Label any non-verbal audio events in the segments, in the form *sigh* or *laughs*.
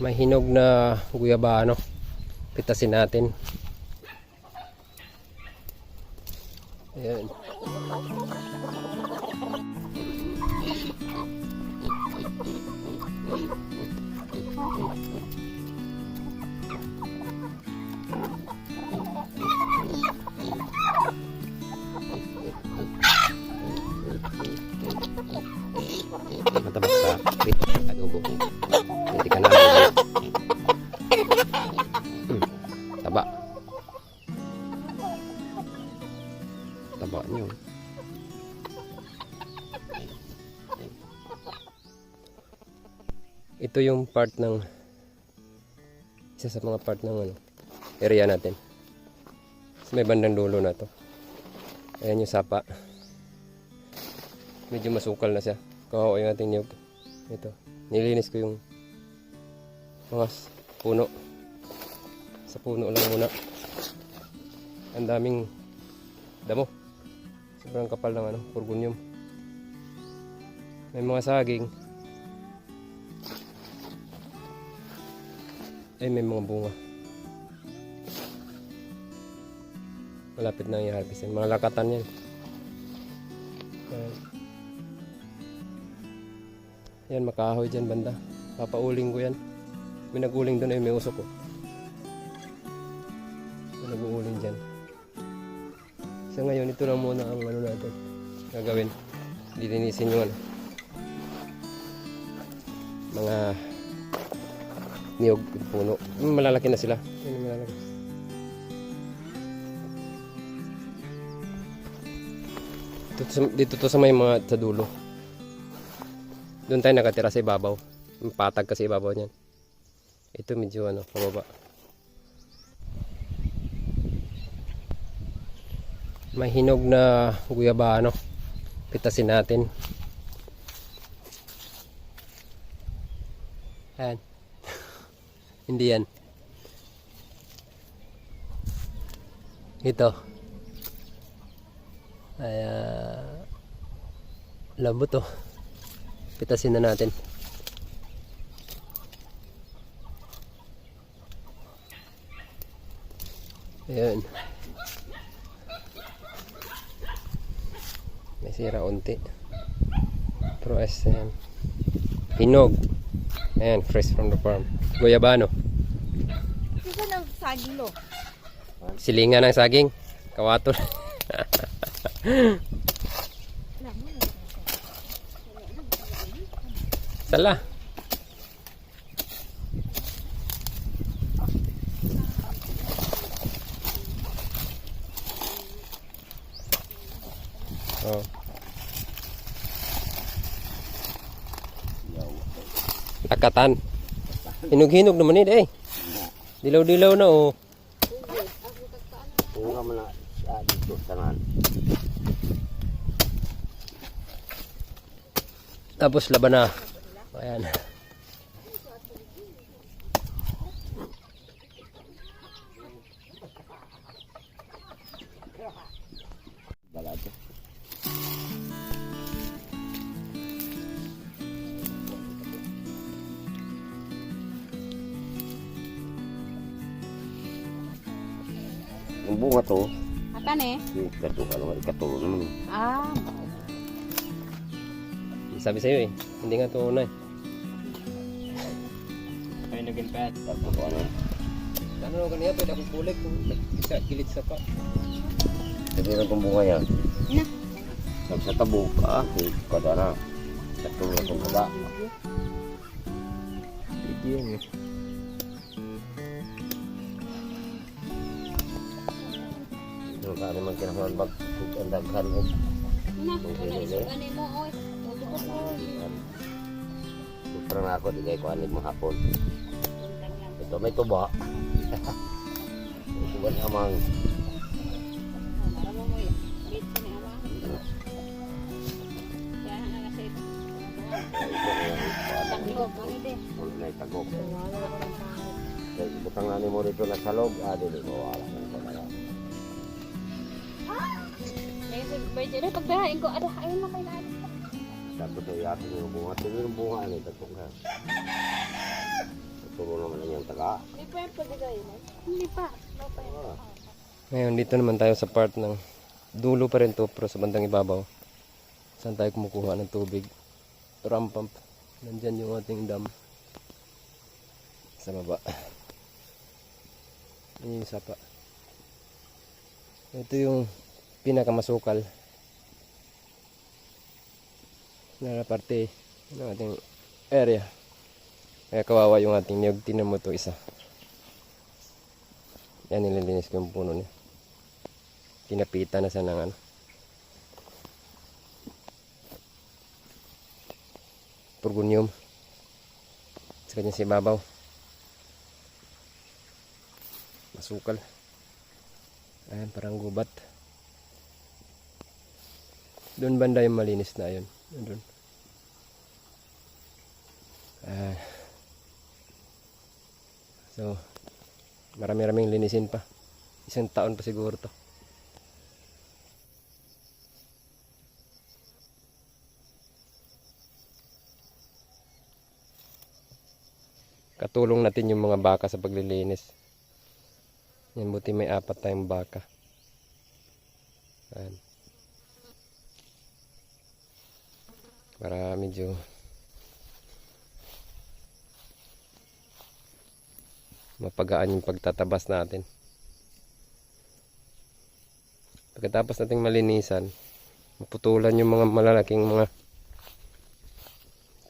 May hinog na guyabano. Pitasin natin. Ayan. Matabak sa Ito yung part ng isa sa mga part ng ano, area natin. Sa may bandang dulo na to. Ayan yung sapa. Medyo masukal na siya. Kawawa yung ating niyog. Ito. Nilinis ko yung mga puno. Sa puno lang muna. Ang daming damo. Sobrang kapal ng ano, purgonium. May mga saging. Ay, may mga bunga. Malapit na i-harvestin. Mga lakatan yan. Yan, makahoy dyan banda. Papauling ko yan. May naguling doon ay may usok ko. May naguuling dyan. Sa ngayon, ito lang muna ang ano natin. Gagawin. Lilinisin yung ano. Mga niyog puno. Malalaki na sila. Malalaki. Dito, sa- dito to sa may mga sa dulo. Doon tayo nakatira sa ibabaw. Patag kasi ibabaw niyan. Ito medyo ano, pababa. May hinog na guyabano. Pitasin natin. Ayan. Hindi yan. Ito. Ay, ah, lambot to. Pitasin na natin. Ayan. May sira unti. Pero es yan. Hinog. Ayan, fresh from the farm. Guyabano. Isa ng saging lo. Silingan ng saging. Kawatol. Sala. Oh. Lakatan. Hinog-hinog naman eh. Dilaw-dilaw na oh. Kung ka na sa dito tanan. Tapos laban na. Ayan. Yung bunga to, Akan eh. yung kato, ano, ikatulo naman. Ah. Sabi sa'yo eh. Hindi nga ito una eh. Tapos ano, Ano naman kanina pwede akong kulik kung isa kilit sa pa. sabi ng itong bunga yan. Na. Nagsatabog, ah, eh, kada na. Katulong na itong kada. Hindi yan eh. Yung kari man kinahon bag, ang daghan o. Na. Okay, Wala okay. isugan mo oy. Tuto ko po. Supra na ako, di kayo kuhanin mo hapon. Ito may tuba. *laughs* May tuba namang. Para mo mo. Wait ko ni ama. Kaya na kasi taglo kami de. Wala na itagok. Kaya butang na mo rito na salog, ah, di di mo wala na bay jere pag dahain ko ada ayun na kay na. Tapos ay atin yung bunga, ito yung bunga, ano, itagok ka. Tuturo yung taga. Hindi pa pwede kayo, no? Hindi pa. Ah, Ngayon, dito naman tayo sa part ng dulo pa rin to, pero sa bandang ibabaw. Saan tayo kumukuha ng tubig? Ram pump. Nandyan yung ating dam. Sa baba. Yan yung sapa. Ito yung pinakamasukal na parte ng ating area. Kaya kawawa yung ating niyog. Tinan mo to isa. Yan nililinis ko yung puno niya. Pinapitan na siya ng ano. Purgonium. Sa kanya si babaw. Masukal. Ayan, parang gubat. Doon banda yung malinis na yun. Doon. Ah. So, marami-raming linisin pa. Isang taon pa siguro to. Katulong natin yung mga baka sa paglilinis. Yan, buti may apat tayong baka. Ayan. Para medyo mapagaan yung pagtatabas natin. Pagkatapos nating malinisan, maputulan yung mga malalaking mga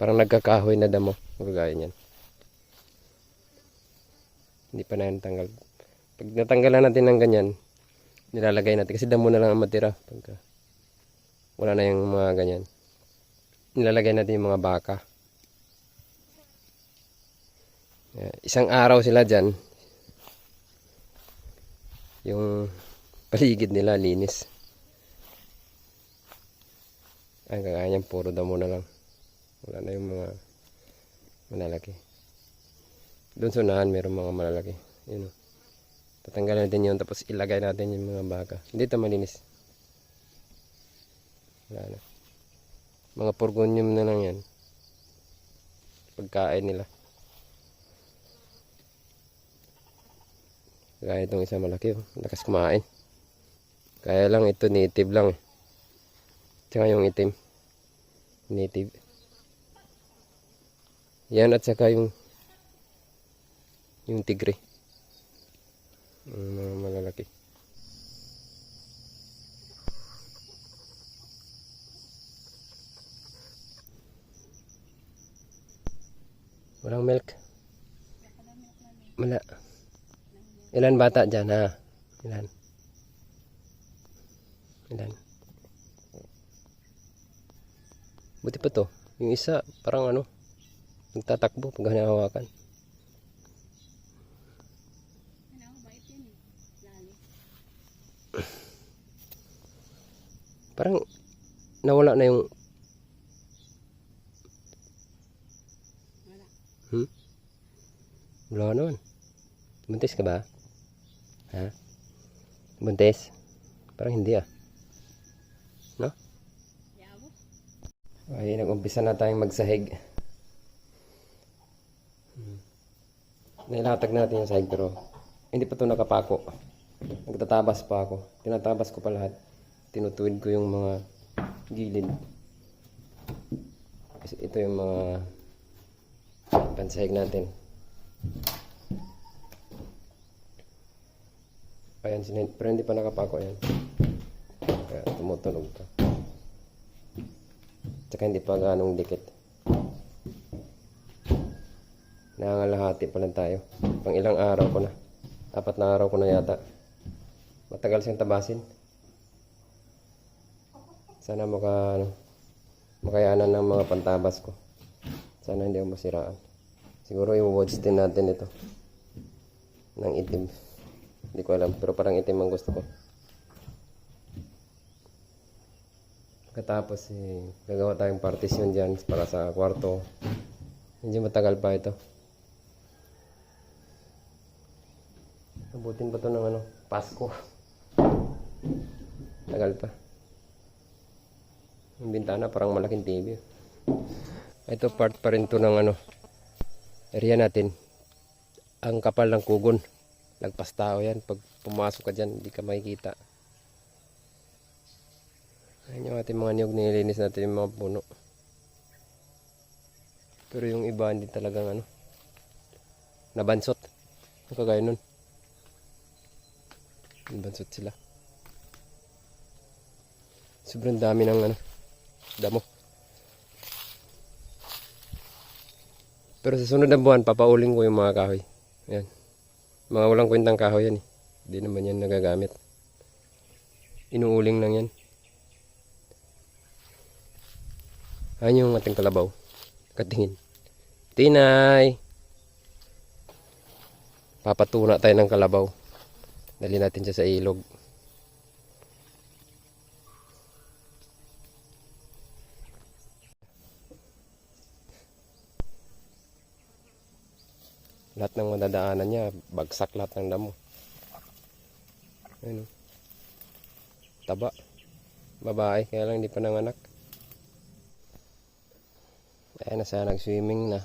parang nagkakahoy na damo. Magagaya niyan. Hindi pa na yan tanggal. Pag natanggalan natin ng ganyan, nilalagay natin. Kasi damo na lang ang matira. Pagka wala na yung mga ganyan. Nilalagay natin yung mga baka. Yeah, isang araw sila dyan. Yung paligid nila linis. Ang kagaya niyan, puro damo na lang. Wala na yung mga malalaki. Doon sa unahan, mayroong mga malalaki. Yun o. Tatanggalin natin yun, tapos ilagay natin yung mga baka. Hindi ito malinis. Wala na. Mga purgonium na lang yan. Pagkain nila. Kaya itong isa malaki oh. Lakas kumain. Kaya lang ito native lang. eh. Tsaka yung itim. Native. Yan at saka yung yung tigre. Mga malalaki. Walang milk. Wala. Ilan bata dyan ha? Ilan? Ilan? Buti pa to. Yung isa, parang ano, nagtatakbo pag hinahawakan. Parang nawala na yung Hmm? Wala naman. Buntis ka ba? Ha? Buntis? Parang hindi ah. No? Ay, nag-umpisa na tayong magsahig. Hmm. Nailatag natin yung sahig pero hindi pa ito nakapako. Nagtatabas pa ako. Tinatabas ko pa lahat. Tinutuwid ko yung mga gilid. Kasi ito yung mga pansahig natin. Ayan, sinin- pero hindi pa nakapako yan. Kaya tumutunog pa. Tsaka hindi pa ganong dikit. Nangangalahati pa lang tayo. Pang ilang araw ko na. Apat na araw ko na yata. Matagal siyang tabasin. Sana maka, ano, makayanan ng mga pantabas ko. Sana hindi ako masiraan. Siguro i-watch din natin ito. Ng itim. Hindi ko alam. Pero parang itim ang gusto ko. Pagkatapos, eh, gagawa tayong partition dyan para sa kwarto. Medyo matagal pa ito. Abutin pa to ng ano, Pasko. Tagal pa. Yung bintana parang malaking TV. Ito part pa rin to ng ano, area natin. ang kapal ng kugon. Lagpas tao yan. Pag pumasok ka dyan, hindi ka makikita. Ayan yung ating mga niyog. Nililinis natin yung mga puno. Pero yung iba hindi talagang ano. Nabansot. Yung kagaya nun. Nabansot sila. Sobrang dami ng ano. Damo. Pero sa sunod na buwan, papauling ko yung mga kahoy. Ayan. Mga walang kwentang kahoy yan eh. Hindi naman yan nagagamit. Inuuling lang yan. Ayan yung ating kalabaw. Katingin. Tinay! Papatuna tayo ng kalabaw. Dali natin siya sa ilog. Lahat ng madadaanan niya, bagsak lahat ng damo. Ayun. Taba. Babae, kaya lang hindi pa nanganak. Ayan na siya, nag-swimming na.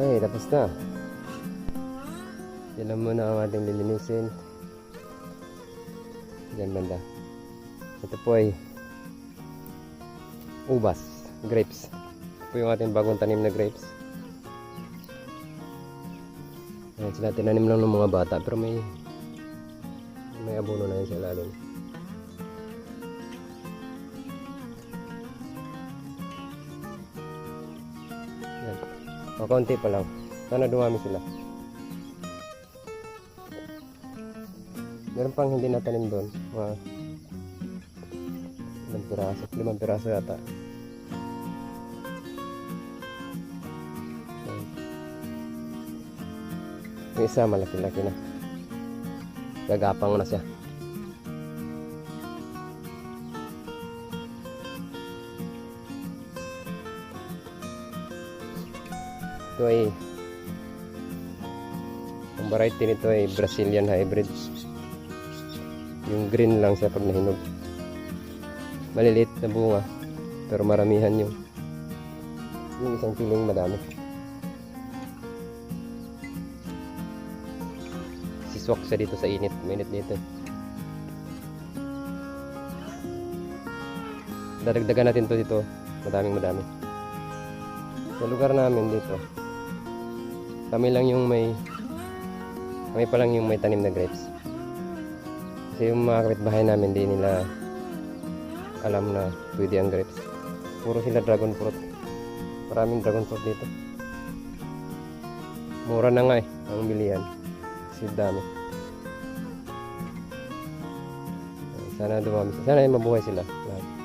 Okay, tapos na. Yan lang muna ang ating lilinisin. Diyan banda. Ito po ay ubas, grapes. Ito po yung ating bagong tanim na grapes. Ayan sila, tinanim lang ng mga bata pero may may abono na yun sa ilalim. O, konti pa lang. Sana dumami sila. Meron pang hindi natanim doon. Mga ilang piraso. Limang piraso yata. Yung isa malaki-laki na. Gagapang na siya. Ito ay ang variety nito ay Brazilian hybrid. Yung green lang siya pag nahinog. Maliliit na bunga pero maramihan yung yung isang piling madami. Siswak siya dito sa init. Mainit dito. Dadagdagan natin to dito. Madaming madami. Sa lugar namin dito, kami lang yung may kami pa lang yung may tanim na grapes. Kasi yung mga kapitbahay namin, di nila alam na pwede ang grapes. Puro sila dragon fruit. Maraming dragon fruit dito. Mura na nga eh, ang bilihan. Kasi dami. Sana dumami. Sana ay mabuhay sila. Lahat.